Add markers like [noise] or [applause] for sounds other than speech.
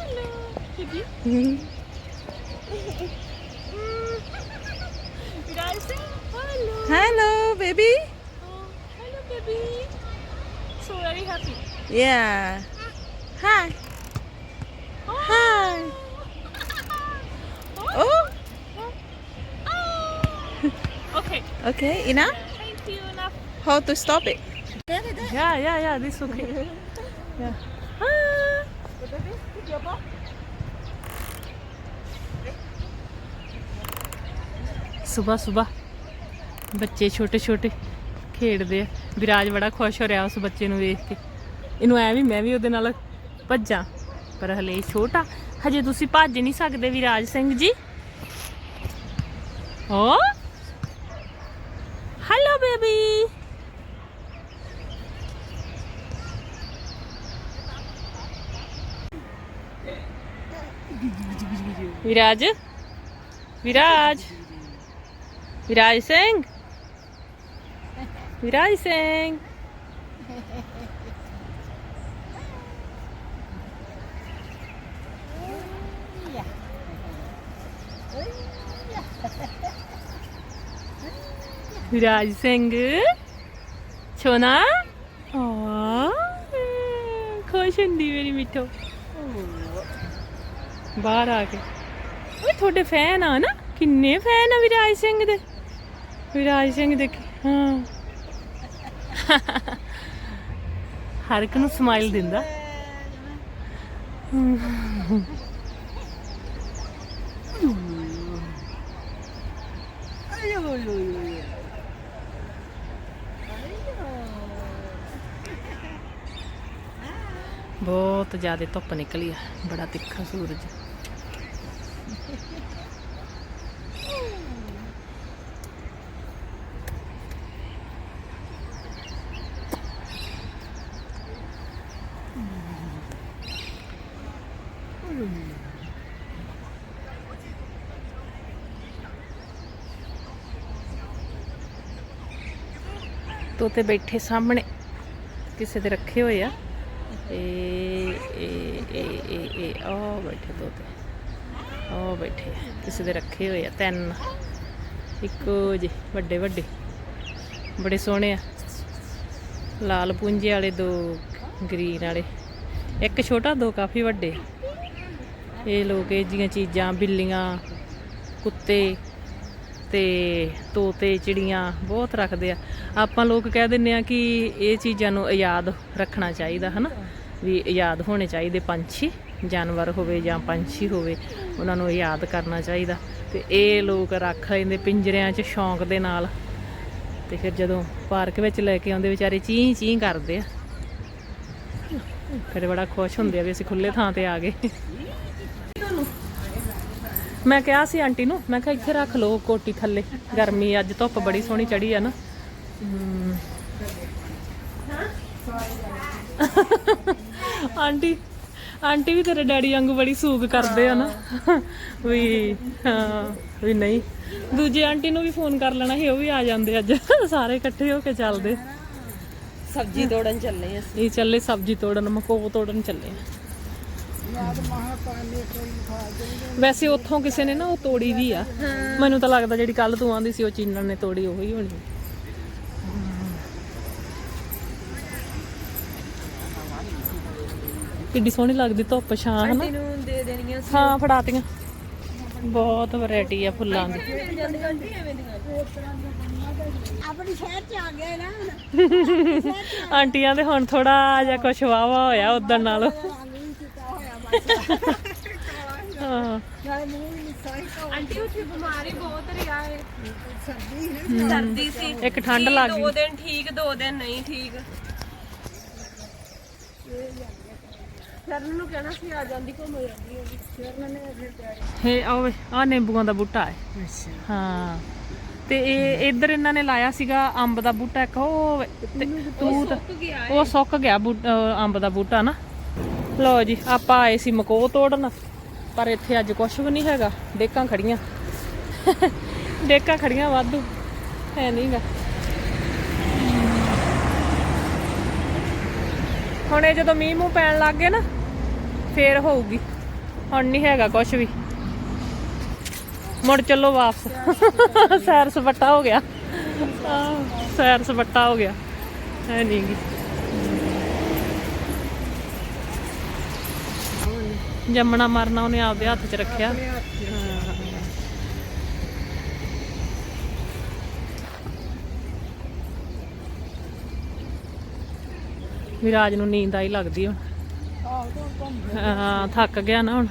Hello, baby. Guys, say hello. Hello, baby. Oh, hello, baby. So very happy. Yeah. Hi. Oh. Hi. Oh. Oh. Oh. okay. Okay, enough. Thank you. Enough. How to stop it? Yeah, yeah, yeah. This okay. [laughs] yeah. ਸਵੇਰ ਸਵੇਰ ਬੱਚੇ ਛੋਟੇ ਛੋਟੇ ਖੇਡਦੇ ਆ। ਵਿਰਾਜ ਬੜਾ ਖੁਸ਼ ਹੋ ਰਿਹਾ ਉਸ ਬੱਚੇ ਨੂੰ ਵੇਖ ਕੇ। ਇਹਨੂੰ ਐ ਵੀ ਮੈਂ ਵੀ ਉਹਦੇ ਨਾਲ ਭੱਜਾਂ, ਪਰ ਹਲੇ ਇਹ ਛੋਟਾ। ਹਜੇ ਤੁਸੀਂ ਭੱਜ ਨਹੀਂ ਸਕਦੇ ਵਿਰਾਜ ਸਿੰਘ ਜੀ। ਓ ਹੈਲੋ ਬੇਬੀ ਵਿਰਾਜ ਵਿਰਾਜ ਵਿਰਾਜ ਸਿੰਘ ਵਿਰਾਜ ਸਿੰਘ ਵਿਰਾਜ ਸਿੰਘ ਛੋਨਾ ਆ ਖੁਸ਼ ਹੁੰਦੀ ਮੇਰੀ ਮਿੱਠੋ ਬਾਹਰ ਆ ਕੇ। ਓਏ, ਤੁਹਾਡੇ ਫੈਨ ਆ ਨਾ? ਕਿੰਨੇ ਫੈਨ ਆ ਵਿਰਾਜ ਸਿੰਘ ਦੇ? ਵਿਰਾਜ ਸਿੰਘ ਦੇ ਹਾਂ। ਹਰ ਇੱਕ ਨੂੰ ਸਮਾਈਲ ਦਿੰਦਾ। ਬਹੁਤ ਜ਼ਿਆਦਾ ਧੁੱਪ ਨਿਕਲੀ ਆ। ਬੜਾ ਤਿੱਖਾ ਸੂਰਜ। ਤੋਤੇ ਬੈਠੇ ਸਾਹਮਣੇ ਕਿਸੇ ਦੇ ਰੱਖੇ ਹੋਏ ਆ। ਇਹ ਇਹ ਇਹ ਇਹ ਉਹ ਬੈਠੇ ਤੋਤੇ ਉਹ ਬੈਠੇ ਕਿਸੇ ਦੇ ਰੱਖੇ ਹੋਏ ਆ ਤਿੰਨ। ਇੱਕੋ ਜੇ ਵੱਡੇ ਵੱਡੇ। ਬੜੇ ਸੋਹਣੇ ਆ। ਲਾਲ ਪੁੰਜੇ ਵਾਲੇ, ਦੋ ਗ੍ਰੀਨ ਵਾਲੇ। ਇੱਕ ਛੋਟਾ, ਦੋ ਕਾਫੀ ਵੱਡੇ। ਇਹ ਲੋਕ ਇਹ ਜੀਆਂ ਚੀਜ਼ਾਂ, ਬਿੱਲੀਆਂ, ਕੁੱਤੇ ਤੇ ਤੋਤੇ, ਚਿੜੀਆਂ ਬਹੁਤ ਰੱਖਦੇ ਆ। ਆਪਾਂ ਲੋਕ ਕਹਿ ਦਿੰਨੇ ਆ ਕਿ ਇਹ ਚੀਜ਼ਾਂ ਨੂੰ ਆਜ਼ਾਦ ਰੱਖਣਾ ਚਾਹੀਦਾ, ਹਨਾ? ਵੀ ਆਜ਼ਾਦ ਹੋਣੇ ਚਾਹੀਦੇ ਪੰਛੀ, ਜਾਨਵਰ ਹੋਵੇ ਜਾਂ ਪੰਛੀ ਹੋਵੇ, ਉਹਨਾਂ ਨੂੰ ਆਜ਼ਾਦ ਕਰਨਾ ਚਾਹੀਦਾ। ਤੇ ਇਹ ਲੋਕ ਰੱਖ ਲੈਂਦੇ ਪਿੰਜਰਿਆਂ 'ਚ ਸ਼ੌਂਕ ਦੇ ਨਾਲ। ਤੇ ਫਿਰ ਜਦੋਂ ਪਾਰਕ ਵਿੱਚ ਲੈ ਕੇ ਆਉਂਦੇ ਵਿਚਾਰੇ ਚੀਂ ਚੀਂ ਕਰਦੇ ਆ। ਫਿਰ ਬੜਾ ਖੁਸ਼ ਹੁੰਦੇ ਆ ਵੀ ਅਸੀਂ ਖੁੱਲੇ ਥਾਂ ਤੇ ਆ ਗਏ। ਮੈਂ ਕਿਹਾ ਸੀ ਆਂਟੀ ਨੂੰ ਮੈਂ ਕਿਹਾ ਇੱਥੇ ਰੱਖ ਲਓ ਕੋਟੀ ਥੱਲੇ। ਗਰਮੀ ਅੱਜ ਧੁੱਪ ਬੜੀ ਸੋਹਣੀ ਚੜੀ ਆ ਨਾ। ਆਂਟੀ ਆਂਟੀ ਵੀ ਤੇਰੇ ਡੈਡੀ ਵਾਂਗੂ ਬੜੀ ਸੂਗ ਕਰਦੇ ਆ ਨਾ। ਵੀ ਹਾਂ ਵੀ ਨਹੀਂ। ਦੂਜੇ ਆਂਟੀ ਨੂੰ ਵੀ ਫੋਨ ਕਰ ਲੈਣਾ ਸੀ ਉਹ ਵੀ ਆ ਜਾਂਦੇ ਅੱਜ। ਸਾਰੇ ਇਕੱਠੇ ਹੋ ਕੇ ਚੱਲਦੇ। ਸਬਜ਼ੀ ਤੋੜਨ ਚੱਲੇ ਆ ਇਹ ਚੱਲੇ ਸਬਜ਼ੀ ਤੋੜਨ ਮਕੋ ਤੋੜਨ ਚੱਲੇ ਆ। ਵੈਸੇ ਉੱਥੋਂ ਕਿਸੇ ਨੇ ਨਾ ਉਹ ਤੋੜੀ ਵੀ ਆ। ਮੈਨੂੰ ਤਾਂ ਲੱਗਦਾ ਜਿਹੜੀ ਕੱਲ ਤੂੰ ਆਂਦੀ ਸੀ ਉਹ ਚੀਨਣ ਨੇ ਤੋੜੀ ਉਹੀ ਹੋਣੀ। ਕਿੱਡੀ ਸੋਹਣੀ ਲੱਗਦੀ ਧੁੱਪ ਛਾਂ ਹਨਾ? ਨੂੰ ਦੇ ਦੇਣੀਆਂ ਹਾਂ ਫੜਾਤੀਆਂ। ਬਹੁਤ ਵੈਰਾਈਟੀ ਆ ਫੁੱਲਾਂ ਦੀ। ਆਪਣੀ ਸ਼ਹਿਰ ਚ ਆ ਗਏ ਨਾ [laughs] ਆਂਟੀਆਂ ਦੇ ਹੁਣ ਥੋੜਾ ਜਿਹਾ ਕੁਛ ਵਾਵਾ ਹੋਇਆ ਉਦੋਂ ਨਾਲੋਂ। ਹਾਂ। ਆਂਟੀ ਉੱਥੇ ਬਿਮਾਰੀ ਬਹੁਤ ਰਿਹਾ ਹੈ ਸਰਦੀ ਸਰਦੀ ਸੀ ਇੱਕ ਠੰਡ ਲੱਗ ਗਈ। ਦੋ ਦਿਨ ਠੀਕ ਦੋ ਦਿਨ ਨਹੀਂ ਠੀਕ। ਸ਼ਰਨ ਨੂੰ ਕਹਿਣਾ ਸੀ ਆ ਜਾਂਦੀ ਘੁੰਮ ਜਾਂਦੀ ਹੋਗੀ। ਸ਼ਰਨ ਨੇ ਫਿਰ ਤਿਆਰੀ ਇਹ ਆਵੇ ਆ ਨਿੰਬੂਆਂ ਦਾ ਬੂਟਾ ਹੈ। ਅੱਛਾ। ਹਾਂ। ਤੇ ਇਹ ਇੱਧਰ ਇਹਨਾਂ ਨੇ ਲਾਇਆ ਸੀਗਾ ਅੰਬ ਦਾ ਬੂਟਾ ਇੱਕ ਉਹ ਤੇ ਤੂਤ ਗਿਆ ਉਹ ਸੁੱਕ ਗਿਆ ਬੂਟ- ਅਹ ਅੰਬ ਦਾ ਬੂਟਾ ਨਾ। ਲਓ ਜੀ, ਆਪਾਂ ਆਏ ਸੀ ਮਕੋ ਤੋੜਨ, ਪਰ ਇੱਥੇ ਅੱਜ ਕੁਝ ਵੀ ਨਹੀਂ ਹੈਗਾ। ਡੇਕਾਂ ਖੜੀਆਂ। ਡੇਕਾਂ ਖੜੀਆਂ ਵਾਧੂ। ਹੈ ਨਹੀਂਗਾ ਹੁਣ ਇਹ ਜਦੋਂ ਮੀਂਹ ਮੂੰਹ ਪੈਣ ਲੱਗ ਗਏ ਨਾ, ਫੇਰ ਹੋਊਗੀ। ਹੁਣ ਨਹੀਂ ਹੈਗਾ ਕੁਝ ਵੀ। ਮੁੜ ਚੱਲੋ ਵਾਪਸ। ਸੈਰ ਸਪੱਟਾ ਹੋ ਗਿਆ। ਸੈਰ ਸਪੱਟਾ ਹੋ ਗਿਆ। ਹੈ ਨਹੀਂ ਜੰਮਣਾ ਮਰਨਾ ਉਹਨੇ ਆਪਦੇ ਹੱਥ 'ਚ ਰੱਖਿਆ। ਵਿਰਾਜ ਨੂੰ ਨੀਂਦ ਆਈ ਲੱਗਦੀ ਹੁਣ। ਹਾਂ ਥੱਕ ਗਿਆ ਨਾ ਹੁਣ।